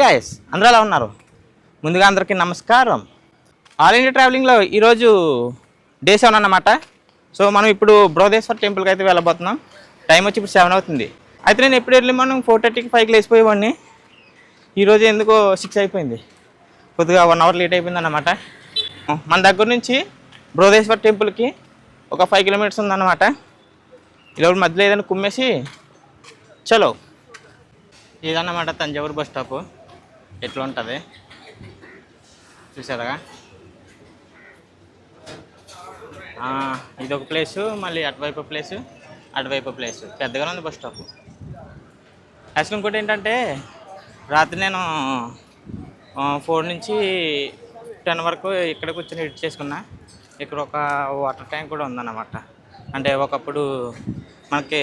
Guys అందరూ ఎలా ఉన్నారు? ముందుగా అందరికీ నమస్కారం. ఆల్ ఇండియా ట్రావెలింగ్లో ఈరోజు డే సెవెన్ అన్నమాట. సో మనం ఇప్పుడు బృహదేశ్వర్ టెంపుల్కి అయితే వెళ్ళబోతున్నాం. టైం వచ్చి ఇప్పుడు సెవెన్ అవుతుంది. అయితే నేను ఎప్పుడు వెళ్ళి మనం ఫోర్ థర్టీకి ఫైవ్కి లేచిపోయేవాడిని? ఈరోజు ఎందుకో సిక్స్ అయిపోయింది. కొద్దిగా వన్ అవర్ లేట్ అయిపోయింది అన్నమాట. మన దగ్గర నుంచి బృహదేశ్వర్ టెంపుల్కి ఒక ఫైవ్ కిలోమీటర్స్ ఉందన్నమాట. ఇలా మధ్యలో ఏదైనా కుమ్మేసి చలో. ఇదన్నమాట తంజావూరు బస్ స్టాప్ ఎట్లా ఉంటుంది చూసారా ఇది ఇదొక ప్లేసు మళ్ళీ అటువైపు ప్లేసు అటువైపు ప్లేసు. పెద్దగానే ఉంది బస్ స్టాప్. అసలు ఇంకోటి ఏంటంటే రాత్రి నేను ఫోర్ నుంచి టెన్ వరకు ఇక్కడ కూర్చొని ఎడిట్ చేసుకున్నా. ఇక్కడ ఒక వాటర్ ట్యాంక్ కూడా ఉందన్నమాట. అంటే ఒకప్పుడు మనకి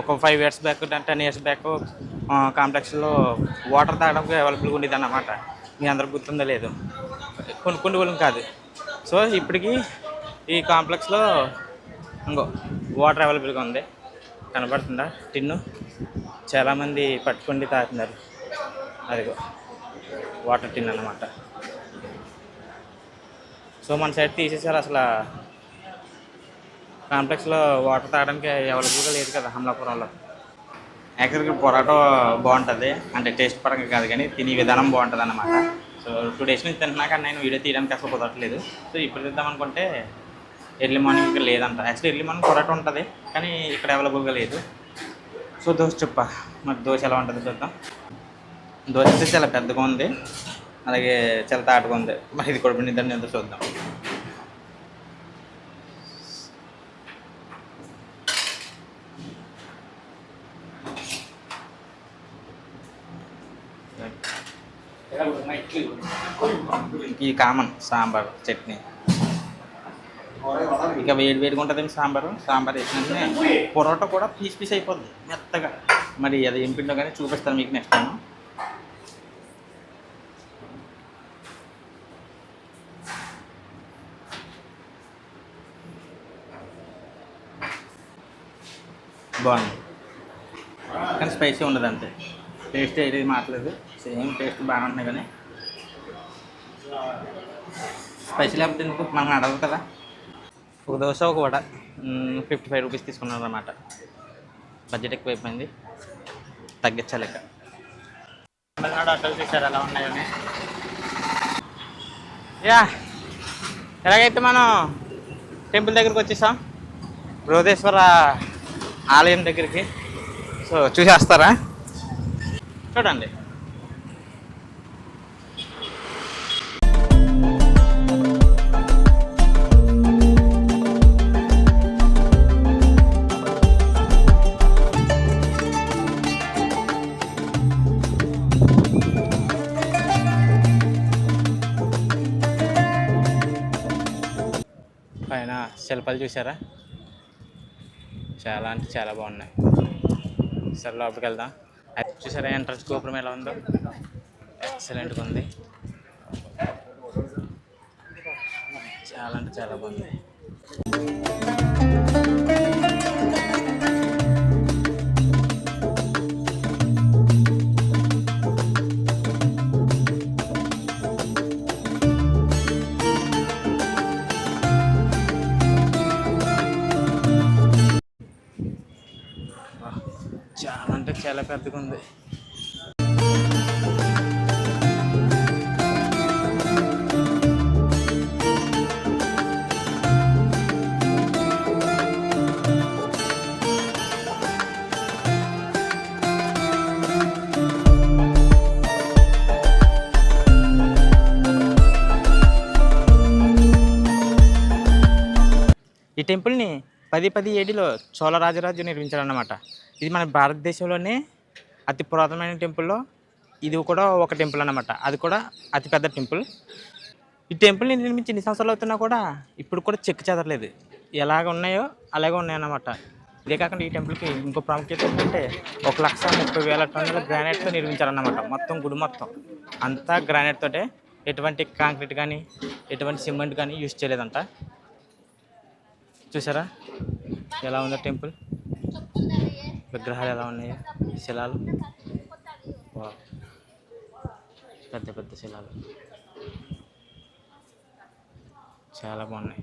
ఒక five years back ten years back కాంప్లెక్స్లో వాటర్ తాగడానికి అవైలబుల్గా ఉండేది అన్నమాట మీ అందరికి గుర్తుందో లేదు. కొన్ని కొన్ని వాళ్ళం కాదు. సో ఇప్పటికీ ఈ కాంప్లెక్స్లో ఇంకో వాటర్ అవైలబుల్గా ఉంది. కనబడుతుందా? టిన్ను? చాలామంది పట్టుకుండి తాగుతున్నారు. అదిగో వాటర్ టిన్ అన్నమాట. సో మన సైడ్ తీసేసారు అసలు. కాంప్లెక్స్లో వాటర్ తాగడానికి అవైలబుల్గా లేదు కదా హమలాపురంలో యాక్చువల్గా పొరాటో బాగుంటుంది. అంటే టేస్ట్ పరంగా కాదు కానీ తినే విధానం బాగుంటుంది అన్నమాట. సో టూ డేస్ నుంచి తింటున్నాక నేను వీడియో తీయడానికి అసలు కుదరట్లేదు. సో ఇప్పుడు తిద్దాం అనుకుంటే ఎర్లీ మార్నింగ్ ఇక్కడ లేదంట. యాక్చువల్లీ ఎర్లీ మార్నింగ్ పొరాటో ఉంటుంది కానీ ఇక్కడ అవైలబుల్గా లేదు. సో దోశ చెప్ప మరి దోశ ఎలా ఉంటుంది చూద్దాం. దోశ అయితే చాలా పెద్దగా ఉంది అలాగే చాలా తాటుగా ఉంది. మరి ఇది కూడా పిండిద్దని ఎంతో చూద్దాం. ఈ కామన్ సాంబార్ చట్నీ. ఇక వేడి వేడిగా ఉంటుంది సాంబారు? సాంబార్ వేసినట్టే పొరోటా కూడా పీస్ పీస్ అయిపోద్ది మెత్తగా. మరి అది ఏం పిండో కానీ చూపిస్తాను మీకు నెక్స్ట్ టైం బాగుంది. కానీ స్పైసీ ఉండదు అంతే టేస్ట్ ఏది మాట్లేదు సేమ్ టేస్ట్ బాగానే ఉంటున్నాయి కానీ. స్పైసీ లేకపోతే ఎందుకు? మనం అడగదు కదా. ఒక దోశ ఒక వడ. ఫిఫ్టీ ఫైవ్ రూపీస్ తీసుకున్నాను అనమాట బడ్జెట్ ఎక్కువైపోయింది. తగ్గించాలి ఇక తమిళనాడు అట్టలు చూసారు ఎలా ఉన్నాయని యా ఎలాగైతే మనం టెంపుల్ దగ్గరికి వచ్చేసాం బృహదేశ్వర ఆలయం దగ్గరికి. సో చూసేస్తారా? చూడండి. శిల్పాలు చూసారా? చాలా అంటే చాలా బాగున్నాయి. సరే లోపలికి వెళ్దాం. చూసారా ఎంట్రన్స్ గోపురం ఎలా ఉందో? ఎక్సలెంట్గా ఉంది. చాలా అంటే చాలా బాగుంది. పెద్దగా ఉంది ఈ టెంపుల్ని పది పది ఏడిలో చోళ రాజరాజు నిర్మించారన్నమాట. ఇది మన భారతదేశంలోనే అతి పురాతనమైన టెంపుల్లో ఇది కూడా ఒక టెంపుల్ అనమాట అది కూడా అతిపెద్ద టెంపుల్. ఈ టెంపుల్ని నిర్మించి ఎన్ని సంవత్సరాలు అవుతున్నా కూడా ఇప్పుడు కూడా చెక్కు చెదరలేదు. ఎలాగ ఉన్నాయో అలాగే ఉన్నాయన్నమాట ఇదే కాకుండా ఈ టెంపుల్కి ఇంకో ప్రాముఖ్యత ఏంటంటే ఒక లక్ష ముప్పై వేల టన్నుల గ్రానైట్తో నిర్మించారన్నమాట మొత్తం గుడి మొత్తం. అంతా గ్రానైట్ తోటే ఎటువంటి కాంక్రీట్ కానీ ఎటువంటి సిమెంట్ కానీ యూజ్ చేయలేదంట. చూసారా? ఎలా ఉందో టెంపుల్? విగ్రహాలు ఎలా ఉన్నాయో? శిలాలు? పెద్ద పెద్ద శిలాలు. చాలా బాగున్నాయి.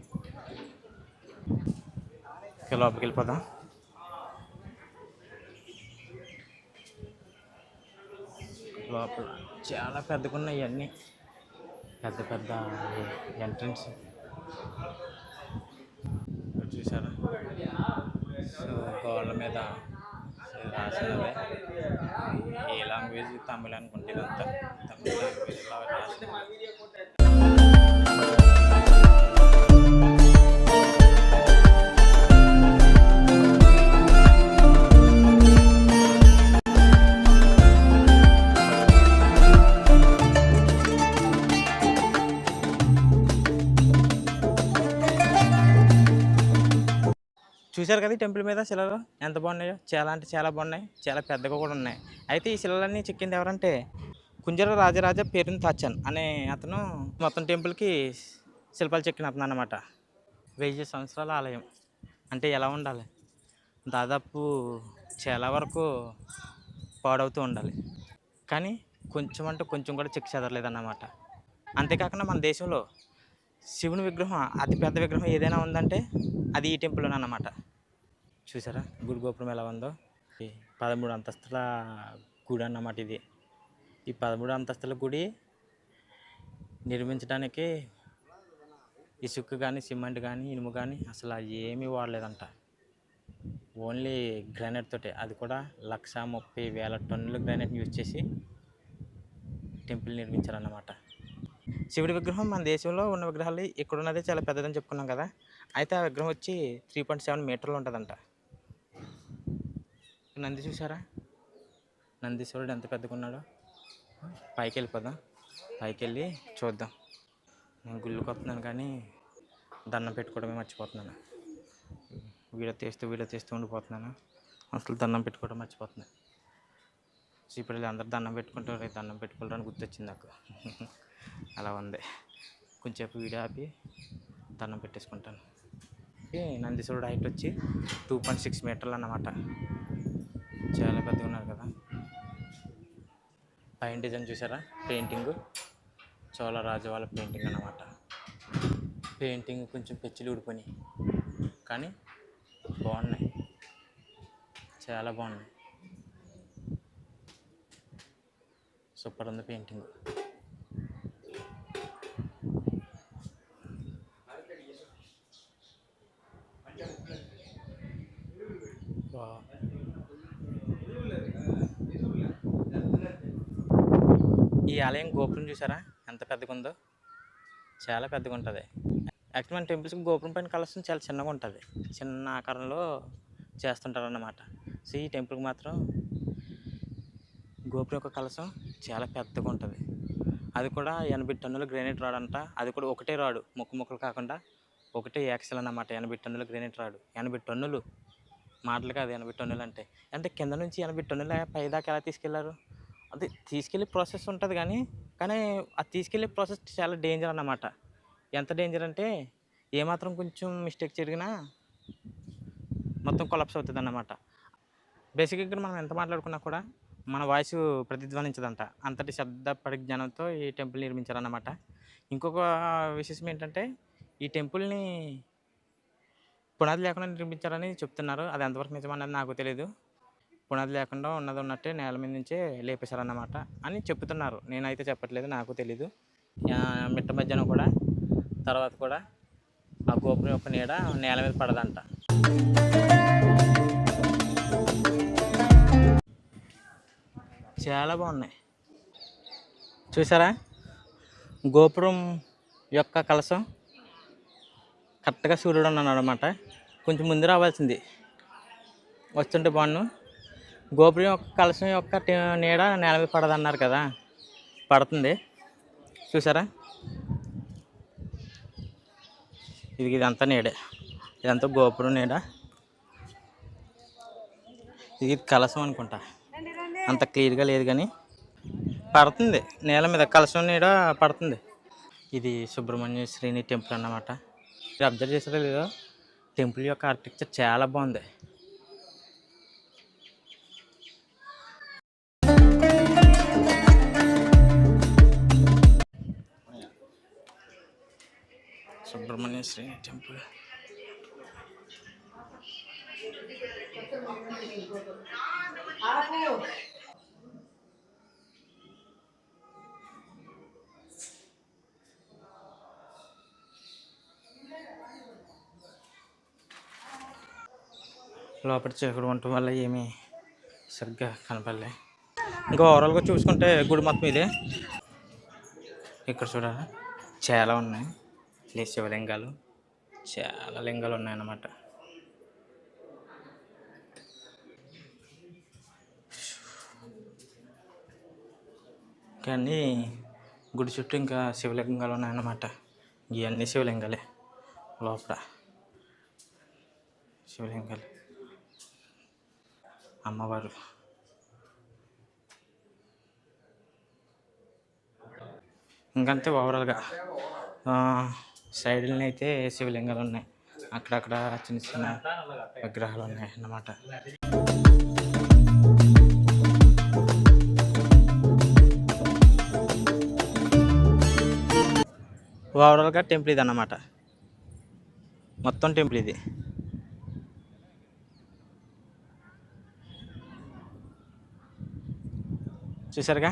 ఇక లోపలికి వెళ్ళిపోదాం. లోపల చాలా పెద్దగా ఉన్నాయి ఇవన్నీ పెద్ద పెద్ద ఎంట్రన్స్. చూసారా సో గోళ్ళ మీద ఏ లాంగ్వేజ్ తమిళ అనుకుంటే ఇదంతా తమిళ లాంగ్వేజ్లో రాసినవి చూశారు కదా టెంపుల్ మీద శిలలు ఎంత బాగున్నాయో? చాలా అంటే చాలా బాగున్నాయి. చాలా పెద్దగా కూడా ఉన్నాయి. అయితే ఈ శిలలన్నీ చెక్కింది ఎవరంటే కుంజర రాజరాజ పేరుని తాచన్ అనే అతను మొత్తం టెంపుల్కి శిల్పాలు చెక్కిన అతను అనమాట వెయ్యి సంవత్సరాల ఆలయం. అంటే ఎలా ఉండాలి? దాదాపు చాలా వరకు పాడవుతూ ఉండాలి. కానీ కొంచెం అంటే కొంచెం కూడా చెక్ చెదరలేదన్నమాట. అంతేకాకుండా మన దేశంలో శివుని విగ్రహం అతి పెద్ద విగ్రహం ఏదైనా ఉందంటే అది ఈ టెంపుల్లోనే అన్నమాట. చూసారా? గుడి గోపురం ఎలా ఉందో? ఈ పదమూడు అంతస్తుల గుడి అన్నమాట ఇది. ఈ పదమూడు అంతస్తుల గుడి నిర్మించడానికి ఇసుక కానీ సిమెంట్ కానీ ఇనుము కానీ అసలు ఏమీ వాడలేదంట. ఓన్లీ గ్రానైట్ తోటే. అది కూడా లక్ష ముప్పై వేల టన్నుల గ్రానైట్ యూజ్ చేసి టెంపుల్ నిర్మించారన్నమాట. శివుడి విగ్రహం మన దేశంలో ఉన్న విగ్రహాలు ఇక్కడ ఉన్నదే చాలా పెద్దదని చెప్పుకున్నాం కదా. అయితే ఆ విగ్రహం వచ్చి త్రీ పాయింట్ సెవెన్ మీటర్లు ఉంటుందంట. నంది చూసారా నందీశ్వరుడు ఎంత పెద్దగా ఉన్నాడో? పైకి వెళ్ళిపోదాం పైకి వెళ్ళి చూద్దాం. నేను గుళ్ళకి వస్తున్నాను కానీ దండం పెట్టుకోవడమే మర్చిపోతున్నాను. వీడియో తీస్తూ వీడియో తీస్తూ ఉండిపోతున్నాను. అసలు దండం పెట్టుకోవడం మర్చిపోతున్నాను. సో ఇప్పుడు అందరు దండం పెట్టుకుంటారు. దండం పెట్టుకోవడానికి గుర్తొచ్చింది నాకు. అలా ఉంది. కొంచెంసేపు వీడియో ఆపి దండం పెట్టేసుకుంటాను. నందీశ్వరుడు హైట్ వచ్చి టూ పాయింట్ సిక్స్ మీటర్లు అన్నమాట. చాలా పెద్దగా ఉన్నారు కదా. పైన డిజైన్ చూసారా? పెయింటింగ్ చోళ రాజు వాళ్ళ పెయింటింగ్ అన్నమాట. పెయింటింగ్ కొంచెం పెచ్చులు ఊడిపోయి కానీ బాగున్నాయి. చాలా బాగున్నాయి. సూపర్ ఉంది పెయింటింగ్ Wow. ఈ ఆలయం గోపురం చూసారా? ఎంత పెద్దగా ఉందో చాలా పెద్దగా ఉంటుంది యాక్చువల్ మన టెంపుల్స్కి గోపురం పైన కలసం చాలా చిన్నగా ఉంటుంది. చిన్న ఆకారంలో చేస్తుంటారు అన్నమాట సో ఈ టెంపుల్కి మాత్రం గోపురం యొక్క కలసం చాలా పెద్దగా ఉంటుంది. అది కూడా ఎనభై టన్నుల గ్రానైట్ రాడ్ అంట. అది కూడా ఒకటే రాడు ముక్కు ముక్కలు కాకుండా ఒకటే యాక్సెల్ అన్నమాట. ఎనభై టన్నుల గ్రానైట్ రాడు ఎనభై టన్నులు. మాటలు కాదు ఎనభై టన్నులు అంటే. అంటే కింద నుంచి ఎనభై టన్నుల పైదాకా ఎలా తీసుకెళ్ళారు? అది తీసుకెళ్ళే ప్రాసెస్ ఉంటుంది కానీ కానీ అది తీసుకెళ్ళే ప్రాసెస్ చాలా డేంజర్ అన్నమాట. ఎంత డేంజర్ అంటే ఏమాత్రం కొంచెం మిస్టేక్ జరిగినా మొత్తం కొలాప్స్ అవుతుంది అన్నమాట. బేసిక్గా ఇక్కడ మనం ఎంత మాట్లాడుకున్నా కూడా మన వాయిస్ ప్రతిధ్వనించదంట. అంతటి శబ్ద పరిజ్ఞానంతో ఈ టెంపుల్ నిర్మించారన్నమాట. ఇంకొక విశేషం ఏంటంటే ఈ టెంపుల్ని పునాది లేకుండా నిర్మించారని చెప్తున్నారు. అది ఎంతవరకు నిజమన్నది నాకు తెలియదు పునాది లేకుండా ఉన్నది ఉన్నట్టే నేల మీద నుంచే లేపేశారన్నమాట అని చెప్తున్నారు. నేనైతే చెప్పట్లేదు నాకు తెలీదు. మిట్ట మధ్యాహ్నం కూడా తర్వాత కూడా ఆ గోపురం యొక్క నీడ నేల మీద పడదంట. చాలా బాగున్నాయి. చూసారా? గోపురం యొక్క కలసం కరెక్ట్గా సూర్యుడు ఉన్నాడు అనమాట కొంచెం ముందు రావాల్సింది. వస్తుంటే బాగున్నాను గోపురం యొక్క కలశం యొక్క నీడ నేల మీద పడదన్నారు కదా. పడుతుంది. చూసారా? ఇది ఇదంతా నీడే. ఇదంతా గోపురం నీడ. ఇది కలశం అనుకుంటా. అంత క్లియర్గా లేదు కానీ పడుతుంది. నేల మీద కలశం నీడ పడుతుంది. ఇది సుబ్రహ్మణ్య శ్రీని టెంపుల్ అన్నమాట. మీరు అబ్జర్వ్ చేసారో లేదో? టెంపుల్ యొక్క ఆర్కిటెక్చర్ చాలా బాగుంది. సుబ్రహ్మణ్య శ్రీ టెంపుల్. లోపల చీకటి ఉండటం వల్ల ఏమీ సరిగ్గా కనపడలే. ఇంకా ఓవరాల్గా చూసుకుంటే గుడి మొత్తం ఇదే. ఇక్కడ చూడాలి? చాలా ఉన్నాయి. ఇట్లే శివలింగాలు చాలా లింగాలు ఉన్నాయన్నమాట. కానీ గుడి చుట్టూ ఇంకా శివలింగాలు ఉన్నాయన్నమాట. ఇవన్నీ శివలింగాలే లోపల. శివలింగాలు. అమ్మవారు. ఇంకంతే ఓవరాల్గా. సైడ్లని అయితే శివలింగాలు ఉన్నాయి అక్కడక్కడ చిన్న చిన్న విగ్రహాలు ఉన్నాయి అన్నమాట. ఓవరాల్గా టెంపుల్ ఇది అన్నమాట. మొత్తం టెంపుల్ ఇది. చూసారుగా?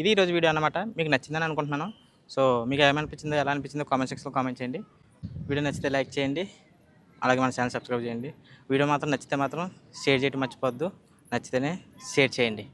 ఇది ఈరోజు వీడియో అన్నమాట. మీకు నచ్చిందని అనుకుంటున్నాను. సో మీకు ఏమనిపించిందో ఎలా అనిపించిందో కామెంట్ సెక్షన్లో కామెంట్ చేయండి. వీడియో నచ్చితే లైక్ చేయండి. అలాగే మన ఛానల్ సబ్స్క్రైబ్ చేయండి. వీడియో మాత్రం నచ్చితే మాత్రం షేర్ చేయడం మర్చిపోద్దు నచ్చితేనే షేర్ చేయండి.